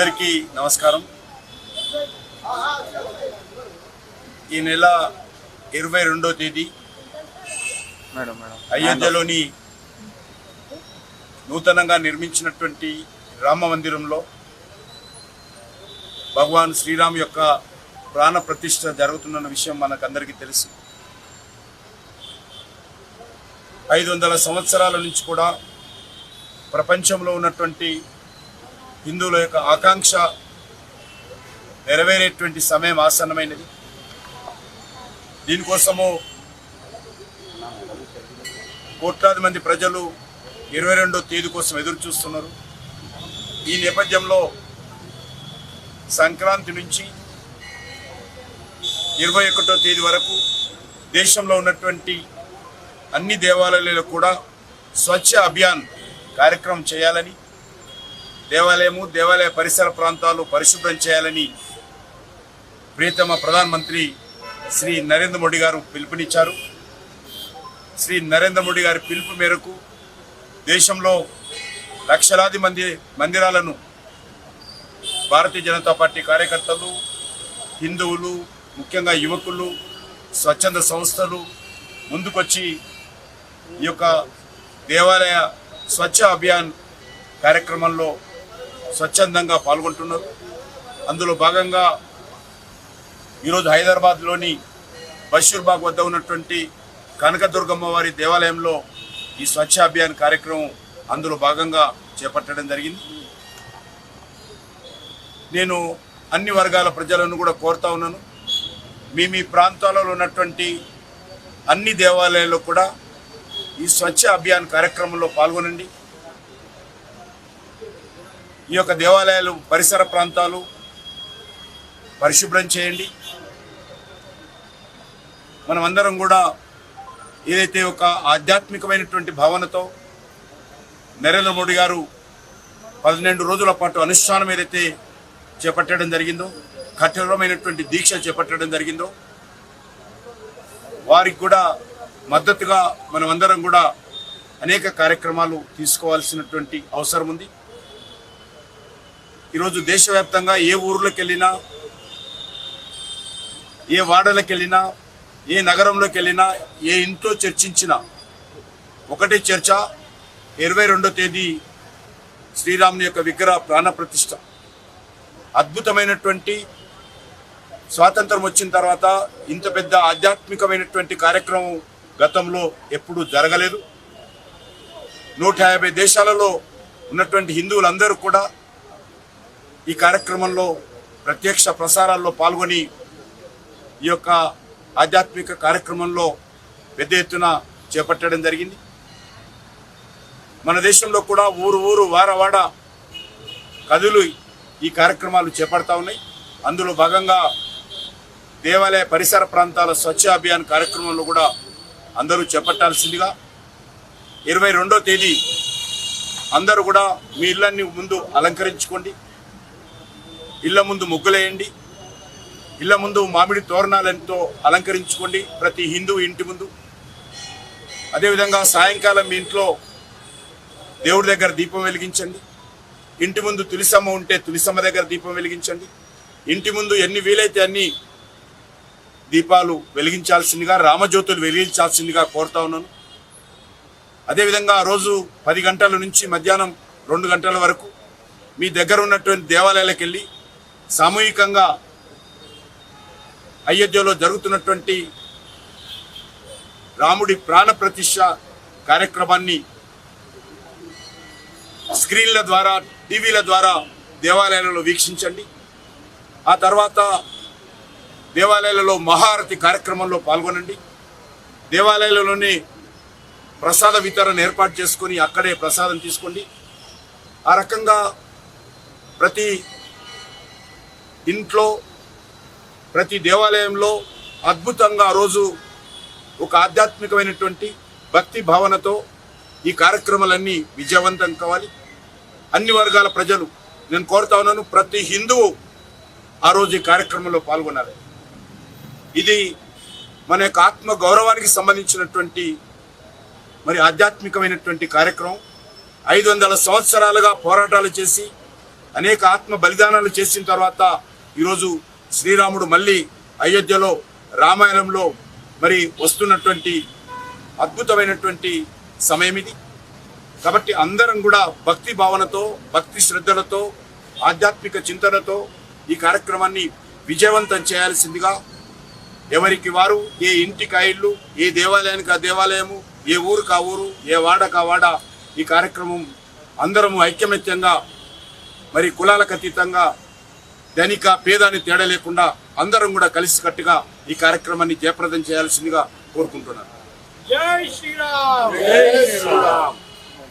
అందరికీ నమస్కారం. ఈ నెల ఇరవై రెండో తేదీ మేడం మేడం. అయోధ్యలోని నూతనంగా నిర్మించినటువంటి రామ మందిరంలో భగవాన్ శ్రీరామ్ యొక్క ప్రాణ ప్రతిష్ఠ జరుగుతున్న విషయం మనకందరికీ తెలుసు. ఐదు వందల సంవత్సరాల నుంచి కూడా ప్రపంచంలో ఉన్నటువంటి హిందువుల యొక్క ఆకాంక్ష నెరవేరేటువంటి సమయం ఆసన్నమైనది. దీనికోసము కోట్లాది మంది ప్రజలు ఇరవై రెండో తేదీ కోసం ఎదురు చూస్తున్నారు. ఈ నేపథ్యంలో సంక్రాంతి నుంచి ఇరవై ఒకటో తేదీ వరకు దేశంలో ఉన్నటువంటి అన్ని దేవాలయాలలో కూడా స్వచ్ఛ అభియాన్ కార్యక్రమం చేయాలని దేవాలయము దేవాలయ పరిసర ప్రాంతాలు పరిశుభ్రం చేయాలని ప్రియతమ ప్రధానమంత్రి శ్రీ నరేంద్ర మోడీ గారు పిలుపునిచ్చారు. శ్రీ నరేంద్ర మోడీ గారి పిలుపు మేరకు దేశంలో లక్షలాది మంది మందిరాలను భారతీయ జనతా పార్టీ కార్యకర్తలు హిందువులు ముఖ్యంగా యువకులు స్వచ్ఛంద సంస్థలు ముందుకొచ్చి ఈ యొక్క దేవాలయ స్వచ్ఛ అభియాన్ కార్యక్రమంలో స్వచ్ఛందంగా పాల్గొంటున్నారు. అందులో భాగంగా ఈరోజు హైదరాబాద్లోని బషీర్బాగ్ వద్ద ఉన్నటువంటి కనకదుర్గమ్మ వారి దేవాలయంలో ఈ స్వచ్ఛ అభియాన్ కార్యక్రమం అందులో భాగంగా చేపట్టడం జరిగింది. నేను అన్ని వర్గాల ప్రజలను కూడా కోరుతా ఉన్నాను. మీ మీ ప్రాంతాలలో ఉన్నటువంటి అన్ని దేవాలయాల్లో కూడా ఈ స్వచ్ఛ అభియాన్ కార్యక్రమంలో పాల్గొనండి. ఈ యొక్క దేవాలయాలు పరిసర ప్రాంతాలు పరిశుభ్రం చేయండి. మనమందరం కూడా ఏదైతే ఒక ఆధ్యాత్మికమైనటువంటి భావనతో నరేంద్ర మోడీ గారు పన్నెండు రోజుల పాటు అనుష్ఠానం ఏదైతే చేపట్టడం జరిగిందో కఠినమైనటువంటి దీక్ష చేపట్టడం జరిగిందో వారికి కూడా మద్దతుగా మనమందరం కూడా అనేక కార్యక్రమాలు తీసుకోవాల్సినటువంటి అవసరం ఉంది. ఈరోజు దేశవ్యాప్తంగా ఏ ఊర్లోకి వెళ్ళినా ఏ వాడలకు వెళ్ళినా ఏ నగరంలోకి వెళ్ళినా ఏ ఇంట్లో చర్చించినా ఒకటే చర్చ ఇరవై రెండో తేదీ శ్రీరాముని యొక్క విగ్రహ ప్రాణప్రతిష్ఠ అద్భుతమైనటువంటి స్వాతంత్రం వచ్చిన తర్వాత ఇంత పెద్ద ఆధ్యాత్మికమైనటువంటి కార్యక్రమం గతంలో ఎప్పుడూ జరగలేదు. నూట యాభై దేశాలలో ఉన్నటువంటి హిందువులందరూ కూడా ఈ కార్యక్రమంలో ప్రత్యక్ష ప్రసారాల్లో పాల్గొని ఈ యొక్క ఆధ్యాత్మిక కార్యక్రమంలో పెద్ద ఎత్తున చేపట్టడం జరిగింది. మన దేశంలో కూడా ఊరు ఊరు వారవాడ కదులు కథలు ఈ కార్యక్రమాలు చేపడతా ఉన్నాయి. అందులో భాగంగా దేవాలయ పరిసర ప్రాంతాల స్వచ్ఛ అభియాన్ కార్యక్రమంలో కూడా అందరూ చేపట్టాల్సిందిగా ఇరవై రెండో తేదీ అందరూ కూడా మీ ఇళ్ళన్ని ముందు అలంకరించుకోండి. ఇళ్ళ ముందు ముగ్గులేయండి. ఇళ్ళ ముందు మామిడి తోరణాలతో అలంకరించుకోండి ప్రతి హిందూ ఇంటి ముందు. అదేవిధంగా సాయంకాలం మీ ఇంట్లో దేవుడి దగ్గర దీపం వెలిగించండి. ఇంటి ముందు తులిసమ్మ ఉంటే తులిసమ్మ దగ్గర దీపం వెలిగించండి. ఇంటి ముందు ఎన్ని వీలైతే అన్ని దీపాలు వెలిగించాల్సిందిగా రామజ్యోతులు వెలిగించాల్సిందిగా కోరుతా ఉన్నాను. అదేవిధంగా ఆ రోజు పది గంటల నుంచి మధ్యాహ్నం రెండు గంటల వరకు మీ దగ్గర ఉన్నటువంటి దేవాలయాలకు వెళ్ళి సామూహికంగా అయోధ్యలో జరుగుతున్నటువంటి రాముడి ప్రాణ ప్రతిష్ట కార్యక్రమాన్ని స్క్రీన్ల ద్వారా టీవీల ద్వారా దేవాలయాలలో వీక్షించండి. ఆ తర్వాత దేవాలయాలలో మహారతి కార్యక్రమంలో పాల్గొనండి. దేవాలయాలలోనే ప్రసాద వితరణ ఏర్పాటు చేసుకొని అక్కడే ప్రసాదం తీసుకోండి. ఆ రకంగా ప్రతి ఇంట్లో ప్రతి దేవాలయంలో అద్భుతంగా ఆ రోజు ఒక ఆధ్యాత్మికమైనటువంటి భక్తి భావనతో ఈ కార్యక్రమాలన్నీ విజయవంతం కావాలి. అన్ని వర్గాల ప్రజలు నేను కోరుతా ఉన్నాను ప్రతి హిందువు ఆ రోజు ఈ కార్యక్రమంలో పాల్గొనాలి. ఇది మన యొక్క ఆత్మ గౌరవానికి సంబంధించినటువంటి మరి ఆధ్యాత్మికమైనటువంటి కార్యక్రమం. ఐదు వందల సంవత్సరాలుగా పోరాటాలు చేసి అనేక ఆత్మ బలిదానాలు చేసిన తర్వాత ఈరోజు శ్రీరాముడు మళ్ళీ అయోధ్యలో రామాయణంలో మరి వస్తున్నటువంటి అద్భుతమైనటువంటి సమయం ఇది. కాబట్టి అందరం కూడా భక్తి భావనతో భక్తి శ్రద్ధలతో ఆధ్యాత్మిక చింతనతో ఈ కార్యక్రమాన్ని విజయవంతం చేయాల్సిందిగా ఎవరికి వారు ఏ ఇంటికి ఆ ఇల్లు ఏ దేవాలయానికి ఆ దేవాలయము ఏ ఊరుకు ఆ ఊరు ఏ వాడకు ఆ వాడ ఈ కార్యక్రమం అందరము ఐక్యమత్యంగా మరి కులాలకు అతీతంగా ధనిక పేద అని తేడా లేకుండా అందరం కూడా కలిసికట్టుగా ఈ కార్యక్రమాన్ని జయప్రదం చేయాల్సిందిగా కోరుకుంటున్నాను. జై శ్రీరామ్!